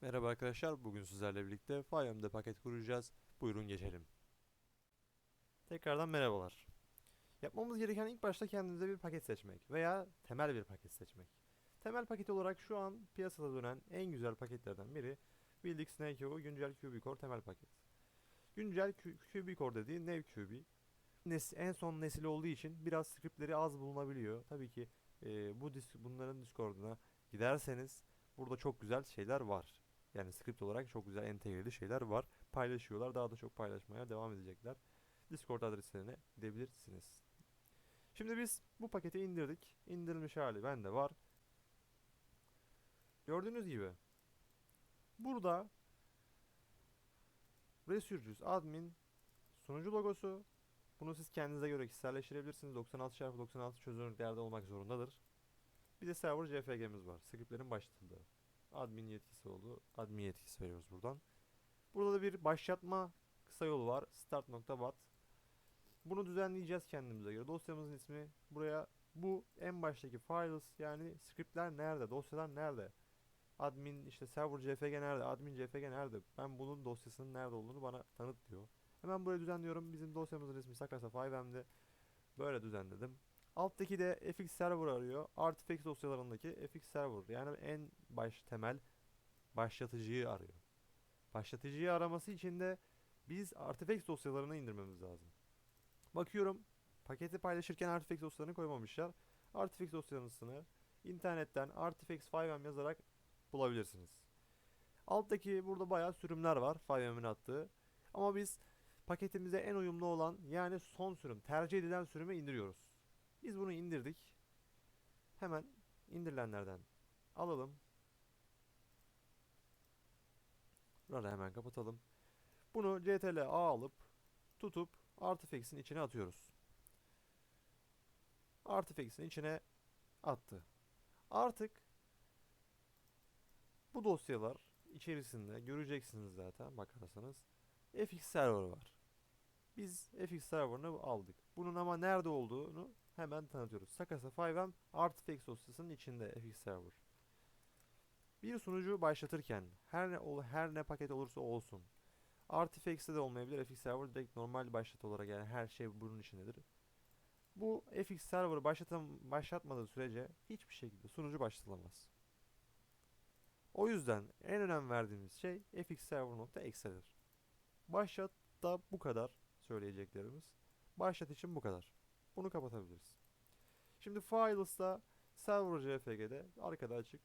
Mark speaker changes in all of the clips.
Speaker 1: Merhaba arkadaşlar, bugün sizlerle birlikte FileM'de paket kuracağız. Buyurun geçelim. Tekrardan merhabalar. Yapmamız gereken ilk başta kendimize bir paket seçmek veya temel bir paket seçmek. Temel paket olarak şu an piyasada dönen en güzel paketlerden biri Buildix NQO güncel QB Core temel paket. Güncel Q- QB Core dediği Nev QB. Nes en son nesil olduğu için biraz scriptleri az bulunabiliyor. Tabii ki e, bu dis- bunların Discord'una giderseniz burada çok güzel şeyler var. Yani script olarak çok güzel entegreli şeyler var. Paylaşıyorlar. Daha da çok paylaşmaya devam edecekler. Discord adreslerine gidebilirsiniz. Şimdi biz bu paketi indirdik. İndirilmiş hali bende var. Gördüğünüz gibi burada Resurgence admin sunucu logosu bunu siz kendinize göre kişiselleştirebilirsiniz. 96x96 çözünürlüklerde olmak zorundadır. Bir de server JFG'miz var. Scriptlerin başlatıldığı. Admin yetkisi oldu. Admin yetkisi veriyoruz buradan. Burada da bir başlatma kısa yolu var. Start.bat. Bunu düzenleyeceğiz kendimize göre. Dosyamızın ismi buraya bu en baştaki files yani scriptler nerede? Dosyalar nerede? Admin işte server CFG nerede? Admin CFG nerede? Ben bunun dosyasının nerede olduğunu bana tanıt diyor. Hemen buraya düzenliyorum. Bizim dosyamızın ismi Sakrasa 5M'de. Böyle düzenledim. Alttaki de FX Server arıyor. Artifacts dosyalarındaki FX Server yani en baş temel başlatıcıyı arıyor. Başlatıcıyı araması için de biz Artifacts dosyalarını indirmemiz lazım. Bakıyorum paketi paylaşırken Artifacts dosyalarını koymamışlar. Artifacts dosyasını internetten Artifacts 5M yazarak bulabilirsiniz. Alttaki burada bayağı sürümler var 5M'in attığı. Ama biz paketimize en uyumlu olan yani son sürüm, tercih edilen sürümü indiriyoruz. Biz bunu indirdik. Hemen indirilenlerden alalım. Burada hemen kapatalım. Bunu CTRL A alıp tutup Artifacts'in içine atıyoruz. Artifacts'in içine attı. Artık bu dosyalar içerisinde göreceksiniz zaten bakarsanız FX server var. Biz FX server'ını aldık. Bunun ama nerede olduğunu hemen tanıtıyoruz. Sakasa 5M Artifacts dosyasının içinde FX server. Bir sunucu başlatırken her ne ol her ne paket olursa olsun Artifacts'te de olmayabilir. FX server direkt normal başlat olarak yani her şey bunun içindedir. Bu FX server'ı başlatam başlatmadığı sürece hiçbir şekilde sunucu başlatılamaz. O yüzden en önem verdiğimiz şey fxserver.exe'dir. Başlat da bu kadar söyleyeceklerimiz. Başlat için bu kadar. Bunu kapatabiliriz. Şimdi Files'ta Server JFG'de arkada açık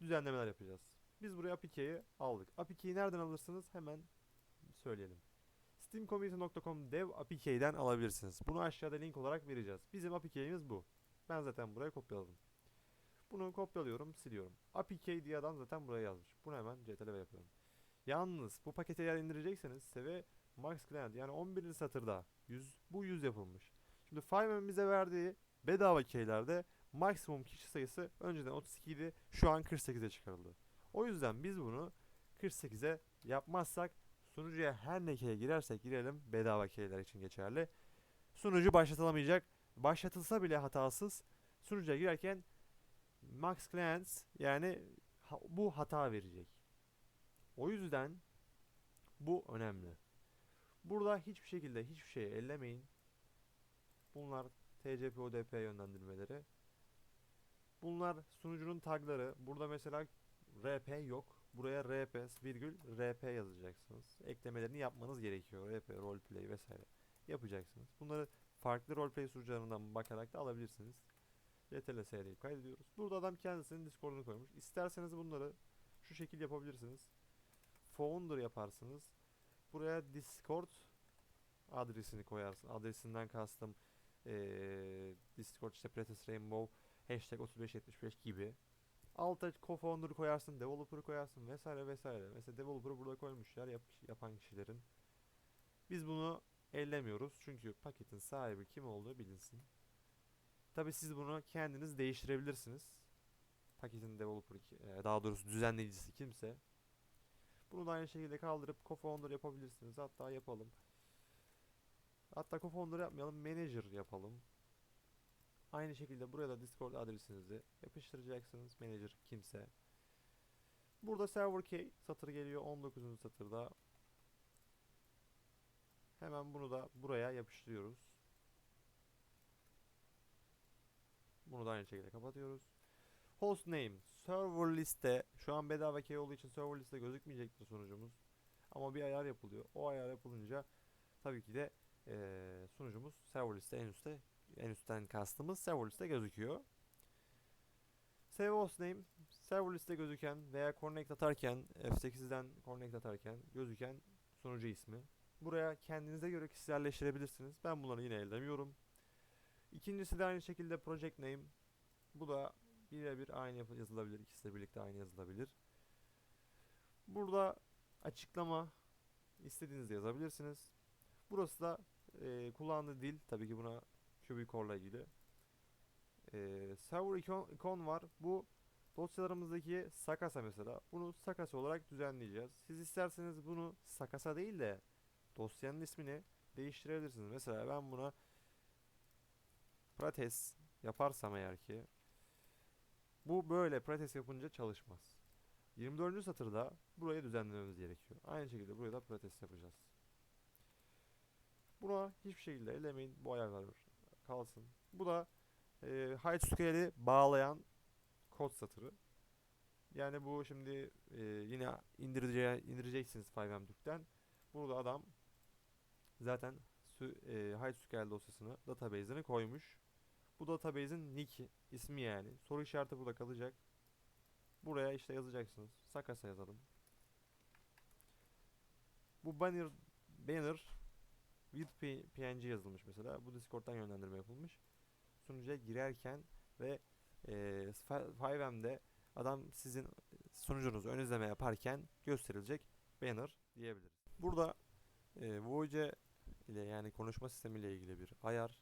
Speaker 1: düzenlemeler yapacağız. Biz buraya APK'yi aldık. APK'yi nereden alırsınız? Hemen söyleyelim. steamcommunity.com dev APK'den alabilirsiniz. Bunu aşağıda link olarak vereceğiz. Bizim APK'miz bu. Ben zaten buraya kopyaladım. Bunu kopyalıyorum, siliyorum. APK diye adam zaten buraya yazmış. Bunu hemen CTRL yapıyorum. Yalnız bu paketi eğer indirecekseniz size Max Client yani 11. satırda 100 bu 100 yapılmış. Şimdi Fireman bize verdiği bedava keylerde maksimum kişi sayısı önceden 32 idi. Şu an 48'e çıkarıldı. O yüzden biz bunu 48'e yapmazsak sunucuya her ne keye girersek girelim bedava keyler için geçerli. Sunucu başlatılamayacak. Başlatılsa bile hatasız sunucuya girerken max clients yani bu hata verecek. O yüzden bu önemli. Burada hiçbir şekilde hiçbir şeyi ellemeyin. Bunlar TCP ODP yönlendirmeleri. Bunlar sunucunun tagları. Burada mesela RP yok. Buraya RP virgül RP yazacaksınız. Eklemelerini yapmanız gerekiyor. RP, roleplay vesaire yapacaksınız. Bunları farklı roleplay sunucularından bakarak da alabilirsiniz. CTRL S deyip kaydediyoruz. Burada adam kendisinin Discord'unu koymuş. İsterseniz bunları şu şekil yapabilirsiniz. Founder yaparsınız. Buraya Discord adresini koyarsın. Adresinden kastım eee Discord işte Pretis Rainbow hashtag 3575 gibi. Alta co-founder koyarsın, developer koyarsın vesaire vesaire. Mesela developer'ı burada koymuşlar yap, yapan kişilerin. Biz bunu ellemiyoruz çünkü paketin sahibi kim olduğu bilinsin. Tabi siz bunu kendiniz değiştirebilirsiniz. Paketin developer e, daha doğrusu düzenleyicisi kimse. Bunu da aynı şekilde kaldırıp co-founder yapabilirsiniz. Hatta yapalım. Hatta co-founder yapmayalım, manager yapalım. Aynı şekilde buraya da Discord adresinizi yapıştıracaksınız. Manager kimse. Burada server key satır geliyor 19. satırda. Hemen bunu da buraya yapıştırıyoruz. Bunu da aynı şekilde kapatıyoruz. Host name server liste şu an bedava key olduğu için server liste gözükmeyecektir sunucumuz. Ama bir ayar yapılıyor. O ayar yapılınca tabii ki de eee, sunucumuz server liste en üstte en üstten kastımız server liste gözüküyor. Save host name server liste gözüken veya connect atarken F8'den connect atarken gözüken sunucu ismi. Buraya kendinize göre kişiselleştirebilirsiniz. Ben bunları yine ellemiyorum. İkincisi de aynı şekilde project name. Bu da birebir aynı yazılabilir. İkisi de birlikte aynı yazılabilir. Burada açıklama istediğinizde yazabilirsiniz. Burası da e, kullandığı dil tabii ki buna Cubicore ile ilgili. E, server icon, icon var. Bu dosyalarımızdaki Sakasa mesela. Bunu Sakasa olarak düzenleyeceğiz. Siz isterseniz bunu Sakasa değil de dosyanın ismini değiştirebilirsiniz. Mesela ben buna Prates yaparsam eğer ki bu böyle Prates yapınca çalışmaz. 24. satırda burayı düzenlememiz gerekiyor. Aynı şekilde buraya da Prates yapacağız. Buna hiçbir şekilde ellemeyin. Bu ayarlar kalsın. Bu da e, height scale'i bağlayan kod satırı. Yani bu şimdi e, yine indireceği, indireceksiniz 5M Burada adam zaten sü, e, height scale dosyasını database'ine koymuş. Bu database'in nick ismi yani. Soru işareti burada kalacak. Buraya işte yazacaksınız. Sakasa yazalım. Bu banner banner with PNG yazılmış mesela. Bu Discord'dan yönlendirme yapılmış. Sunucuya girerken ve e, 5M'de adam sizin sunucunuzu ön izleme yaparken gösterilecek banner diyebiliriz. Burada e, Voice ile yani konuşma sistemi ile ilgili bir ayar.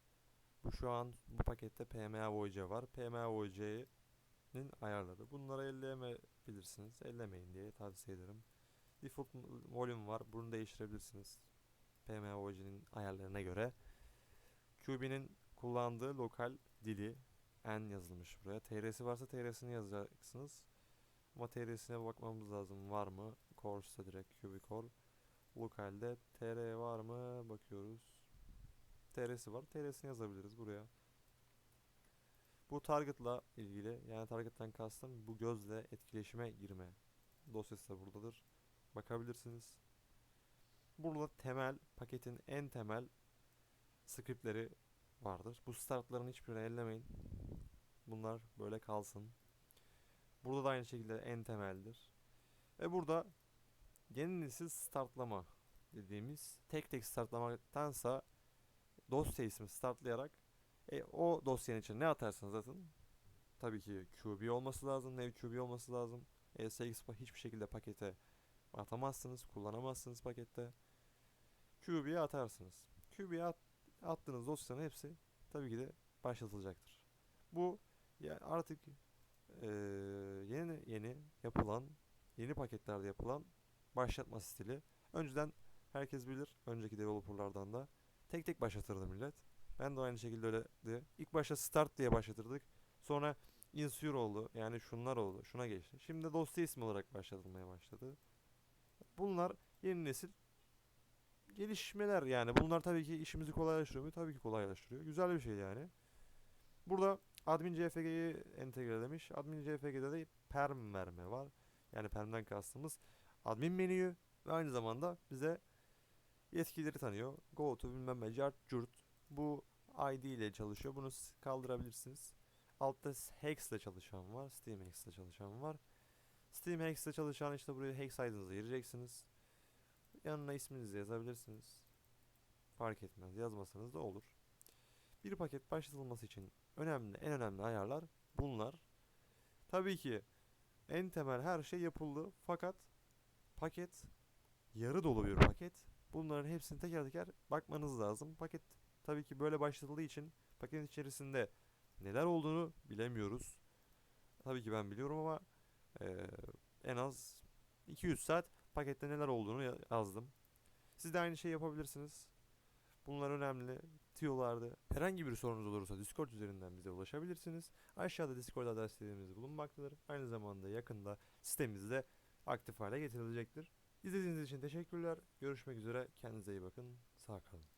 Speaker 1: Bu şu an bu pakette PMA Voice var. PMA Voice'nin ayarları. Bunları elleyemeyebilirsiniz. Ellemeyin diye tavsiye ederim. Default volume var. Bunu değiştirebilirsiniz. PMA Voice'nin ayarlarına göre. QB'nin kullandığı lokal dili N yazılmış buraya. TR'si varsa TR'sini yazacaksınız. Ama TR'sine bakmamız lazım. Var mı? Course'da direkt QB Core. Lokalde TR var mı? Bakıyoruz. TR'si var. TR'sini yazabiliriz buraya. Bu target'la ilgili yani target'tan kastım bu gözle etkileşime girme dosyası da buradadır. Bakabilirsiniz. Burada temel paketin en temel scriptleri vardır. Bu startların hiçbirini ellemeyin. Bunlar böyle kalsın. Burada da aynı şekilde en temeldir. Ve burada yeni nesil startlama dediğimiz tek tek startlamaktansa dosya ismi startlayarak e, o dosyanın içine ne atarsanız atın tabii ki QB olması lazım, nav QB olması lazım. ESX hiçbir şekilde pakete atamazsınız, kullanamazsınız pakette. QB'ye atarsınız. QB'ye at, attığınız dosyanın hepsi tabii ki de başlatılacaktır. Bu ya artık eee, yeni yeni yapılan, yeni paketlerde yapılan başlatma stili. Önceden herkes bilir, önceki developerlardan da tek tek başlatırdı millet. Ben de aynı şekilde öyleydi. İlk başta start diye başlatırdık. Sonra insure oldu. Yani şunlar oldu. Şuna geçti. Şimdi dosya ismi olarak başlatılmaya başladı. Bunlar yeni nesil gelişmeler yani. Bunlar tabii ki işimizi kolaylaştırıyor mu? Tabii ki kolaylaştırıyor. Güzel bir şey yani. Burada admin CFG'yi entegrelemiş. Admin CFG'de de perm verme var. Yani permden kastımız admin menüyü ve aynı zamanda bize yetkileri tanıyor. Go to bilmem ne cart curt. Bu ID ile çalışıyor. Bunu kaldırabilirsiniz. Altta Hex ile çalışan var. Steam Hex ile çalışan var. Steam Hex ile çalışan işte buraya Hex ID'ınızı gireceksiniz. Yanına isminizi yazabilirsiniz. Fark etmez. Yazmasanız da olur. Bir paket başlatılması için önemli, en önemli ayarlar bunlar. Tabii ki en temel her şey yapıldı fakat paket yarı dolu bir paket. Bunların hepsini teker teker bakmanız lazım. Paket tabii ki böyle başlatıldığı için paketin içerisinde neler olduğunu bilemiyoruz. Tabii ki ben biliyorum ama eee, en az 200 saat pakette neler olduğunu ya- yazdım. Siz de aynı şey yapabilirsiniz. Bunlar önemli. Tiyolarda herhangi bir sorunuz olursa Discord üzerinden bize ulaşabilirsiniz. Aşağıda Discord adreslerimiz bulunmaktadır. Aynı zamanda yakında sitemizde aktif hale getirilecektir. İzlediğiniz için teşekkürler. Görüşmek üzere. Kendinize iyi bakın. Sağ kalın.